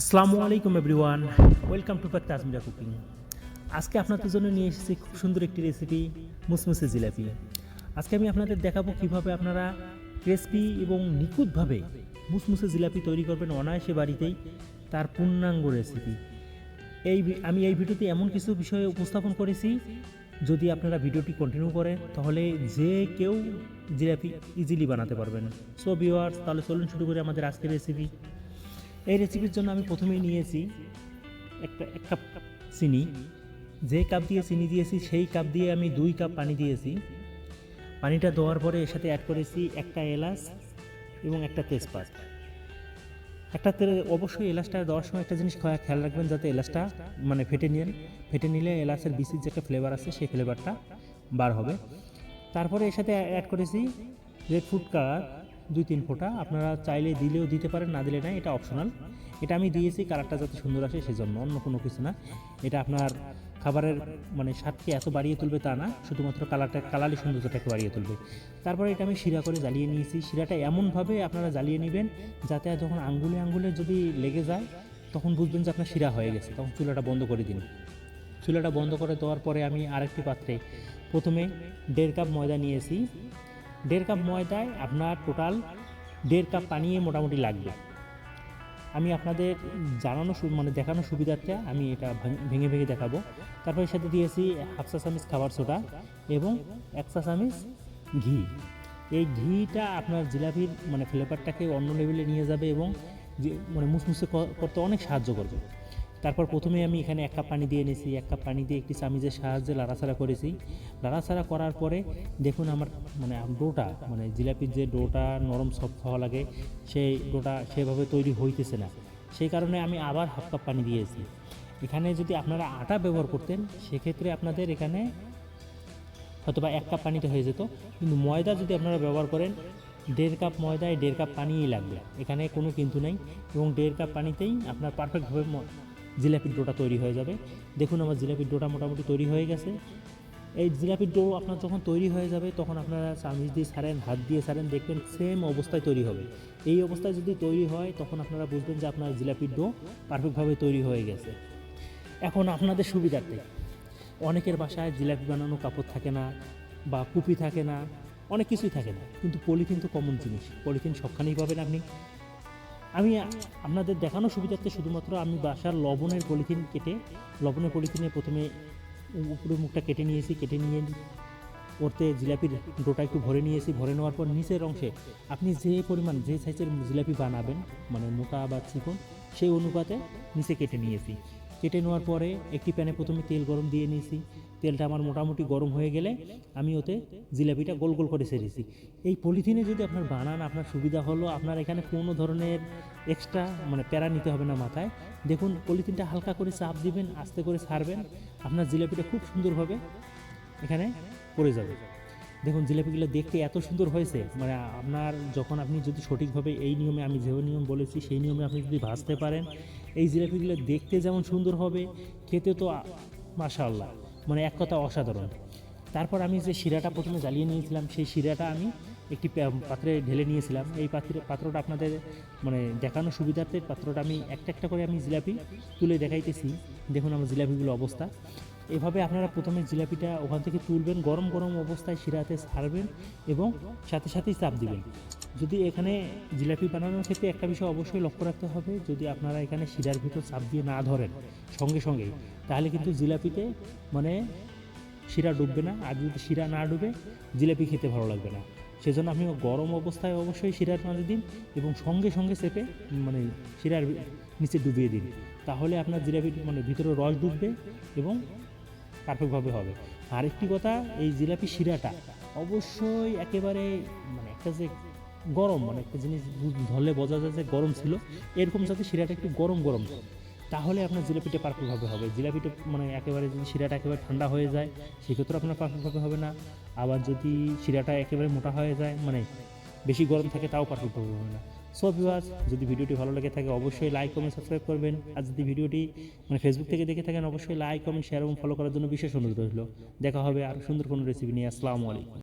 আসসালামু আলাইকুম everyone, welcome to pack Tajmira cooking. আজকে আপনাদের জন্য নিয়ে এসেছি খুব সুন্দর একটি রেসিপি মুসমুসে জিলাপি। আজকে আমি আপনাদের দেখাবো কীভাবে আপনারা ক্রিসপি এবং নিখুঁতভাবে মুসমুসে জিলাপি তৈরি করবেন অনায়াসে বাড়িতেই তার পূর্ণাঙ্গ রেসিপি এই আমি এই ভিডিওতে এমন কিছু বিষয়ে উপস্থাপন করেছি, যদি আপনারা ভিডিওটি কন্টিনিউ করেন, তাহলে যে কেউ জিলাপি ইজিলি বানাতে পারবেন। সো ভিওয়ার্স তাহলে চলুন শুরু করে আমাদের আজকের রেসিপি এই রেসিপির জন্য আমি প্রথমেই নিয়েছি একটা, এক কাপ চিনি। যে কাপ দিয়ে চিনি দিয়েছি, সেই কাপ দিয়ে আমি দুই কাপ পানি দিয়েছি। পানিটা দেওয়ার পরে এর সাথে অ্যাড করেছি একটা এলাচ এবং একটা তেজপাত। একটা অবশ্যই এলাচটা দেওয়ার সময় একটা জিনিস খয়া- খেয়াল রাখবেন যাতে এলাচটা মানে ফেটে নিন ফেটে নিলে এলাচের বিচির যে একটা ফ্লেভার আছে, সেই ফ্লেভারটা বার হবে। তারপরে এর সাথে অ্যাড করেছি রেড ফুড কালার দুই তিন ফোঁটা। আপনারা চাইলে দিলেও দিতে পারেন, না দিলে না এটা অপশনাল এটা আমি দিয়েছি, কালারটা যাতে সুন্দর আসে সেজন্য, অন্য কোনো কিছু না। এটা আপনার খাবারের মানে স্বাদকে এত বাড়িয়ে তুলবে তা না, শুধুমাত্র কালারটা, কালারই সৌন্দর্যটাকে বাড়িয়ে তুলবে। তারপরে এটা আমি শিরা করে জ্বালিয়ে নিয়েছি। শিরাটা এমনভাবে আপনারা জ্বালিয়ে নেবেন, যাতে যখন আঙ্গুলে আঙ্গুলে যদি লেগে যায়, তখন বুঝবেন যে আপনার শিরা হয়ে গেছে। তখন চুলাটা বন্ধ করে দিন। চুলাটা বন্ধ করে দেওয়ার পরে আমি আরেকটি পাত্রে প্রথমে দেড় কাপ ময়দা নিয়েছি। দেড় কাপ ময়দায় আপনার টোটাল দেড় কাপ পানি মোটামুটি লাগবে। আমি আপনাদের জানানো মানে দেখানো সুবিধার্থে আমি এটা ভাঙ- ভেঙে দেখাবো। তারপর সাথে দিয়েছি হাফ চা খাবার সোডা এবং এক চা ঘি। এই ঘিটা আপনার জিলাপির মানে ফ্লেভারটাকে অন্য লেভেলে নিয়ে যাবে এবং যে মানে মুসমুসে করতে অনেক সাহায্য করবে। তারপর প্রথমে আমি এখানে এক কাপ পানি দিয়ে নিয়েছি এক কাপ পানি দিয়ে একটি চামিচের সাহায্যে লাড়াছাড়া করেছি। লাড়াছাড়া করার পরে দেখুন আমার মানে ডোটা মানে জিলাপির যে ডোটা নরম সফট হওয়া লাগে, সেই ডোটা সেভাবে তৈরি হইতেছে না। সেই কারণে আমি আবার হাফ কাপ পানি দিয়েছি। এখানে যদি আপনারা আটা ব্যবহার করতেন, সেক্ষেত্রে আপনাদের এখানে হয়তোবা এক কাপ পানিতে হয়ে যেত। কিন্তু ময়দা যদি আপনারা ব্যবহার করেন, দেড় কাপ ময়দায় দেড় কাপ পানিই লাগবে। এখানে কোনো কিন্তু নেই এবং দেড় কাপ পানিতেই আপনার পারফেক্টভাবে জিলাপির ডোটা তৈরি হয়ে যাবে। দেখুন আমার জিলাপির ডোটা মোটামুটি তৈরি হয়ে গেছে। এই জিলাপির ডো আপনার যখন তৈরি হয়ে যাবে, তখন আপনারা চামিচ দিয়ে ছাড়েন হাত দিয়ে ছাড়েন দেখবেন সেম অবস্থায় তৈরি হবে। এই অবস্থায় যদি তৈরি হয়, তখন আপনারা বুঝবেন যে আপনার জিলাপির ডো পারফেক্টভাবে তৈরি হয়ে গেছে। এখন আপনাদের সুবিধার্থে, অনেকের বাসায় জিলাপি বানানো কাপড় থাকে না বা কুপি থাকে না, অনেক কিছুই থাকে না। কিন্তু পলিথিন তো কমন জিনিস। পলিথিন সবখানেই পাবেন আপনি। আমি আপনাদের দেখানো সুবিধার্থে শুধুমাত্র আমি বাসার লবণের পলিথিন কেটে, লবণের পলিথিনে প্রথমে উপরের মুখটা কেটে নিয়েছি, কেটে নিয়ে ওরতে জিলাপির ডোটা একটু ভরে নিয়েছি, ভরে নেওয়ার পর নিচের অংশে আপনি যে পরিমাণ, যে সাইজের জিলাপি বানাবেন মানে মোটা বা চিকন, সেই অনুপাতে নিচে কেটে নিয়েছি। কেটে নেওয়ার পরে একটি প্যানে প্রথমে তেল গরম দিয়ে নিয়েছি তেলটা আমার মোটামুটি গরম হয়ে গেলে আমি ওতে জিলাপিটা গোল গোল করে ছেড়েছি এই পলিথিনে যদি আপনার বানান, আপনার সুবিধা হলো, আপনার এখানে কোনো ধরনের এক্সট্রা মানে প্যারা নিতে হবে না মাথায়। দেখুন, পলিথিনটা হালকা করে চাপ দিবেন, আস্তে করে ছাড়বেন, আপনার জিলাপিটা খুব সুন্দরভাবে এখানে পড়ে যাবে। দেখুন, জিলাপিগুলো দেখতে এত সুন্দর হয়েছে মানে আপনার যখন আপনি যদি সঠিকভাবে এই নিয়মে, আমি যে নিয়ম বলেছি, সেই নিয়মে আপনি যদি ভাজতে পারেন, এই জিলাপিগুলো দেখতে যেমন সুন্দর হবে, খেতে তো মাশাআল্লাহ। মানে এক কথা অসাধারণ। তারপর আমি যে শিরাটা প্রথমে জ্বালিয়ে নিয়েছিলাম, সেই শিরাটা আমি একটি পাত্রে ঢেলে নিয়েছিলাম। এই পাত্রে পাত্রটা আপনাদের মানে দেখানো সুবিধার্থে পাত্রটা আমি একটা একটা করে আমি জিলাপি তুলে দেখাইতেছি। দেখুন আমার জিলাপিগুলো অবস্থা। এভাবে আপনারা প্রথমে জিলাপিটা ওখান থেকে তুলবেন, গরম গরম অবস্থায় শিরাতে ছাড়বেন এবং সাথে সাথেই চাপ দিবেন। যদি এখানে জিলাপি বানানোর ক্ষেত্রে একটা বিষয় অবশ্যই লক্ষ্য রাখতে হবে, যদি আপনারা এখানে শিরার ভিতর চাপ দিয়ে না ধরেন সঙ্গে সঙ্গেই, তাহলে কিন্তু জিলাপিতে মানে শিরা ডুববে না। আর যদি শিরা না ডুবে, জিলাপি খেতে ভালো লাগবে না। সেজন্য আপনি গরম অবস্থায় অবশ্যই শিরার মাঝে দিন এবং সঙ্গে সঙ্গে চেপে মানে শিরার নিচে ডুবিয়ে দিন। তাহলে আপনার জিলাপি মানে ভিতরে রস ডুববে এবং পারফেক্টভাবে হবে। আরেকটি কথা, এই জিলাপি শিরাটা অবশ্যই একেবারে মানে একটা যে গরম মানে একটা জিনিস ধরলে বোঝা যায় যে গরম ছিল, এরকম যাতে শিরাটা একটু গরম গরম তাহলে আপনার জিলাপিটা পারফেক্টভাবে হবে। জিলাপিটা মানে একেবারে যদি শিরাটা একেবারে ঠান্ডা হয়ে যায় সেক্ষেত্রে আপনার পারফেক্টভাবে হবে না। আবার যদি শিরাটা একেবারে মোটা হয়ে যায় মানে বেশি গরম থাকে, তাও পারফেক্টভাবে হবে না। সো ভিউয়ার্স যদি ভিডিওটি ভালো লেগে থাকে, অবশ্যই লাইক কমেন্ট সাবস্ক্রাইব করবেন। আর যদি ভিডিওটি মানে ফেসবুক থেকে দেখে থাকেন, অবশ্যই লাইক কমেন্ট শেয়ার এবং ফলো করার জন্য বিশেষ অনুরোধ রইল। দেখা হবে আর সুন্দর কোনো রেসিপি নিয়ে। আসসালামু আলাইকুম।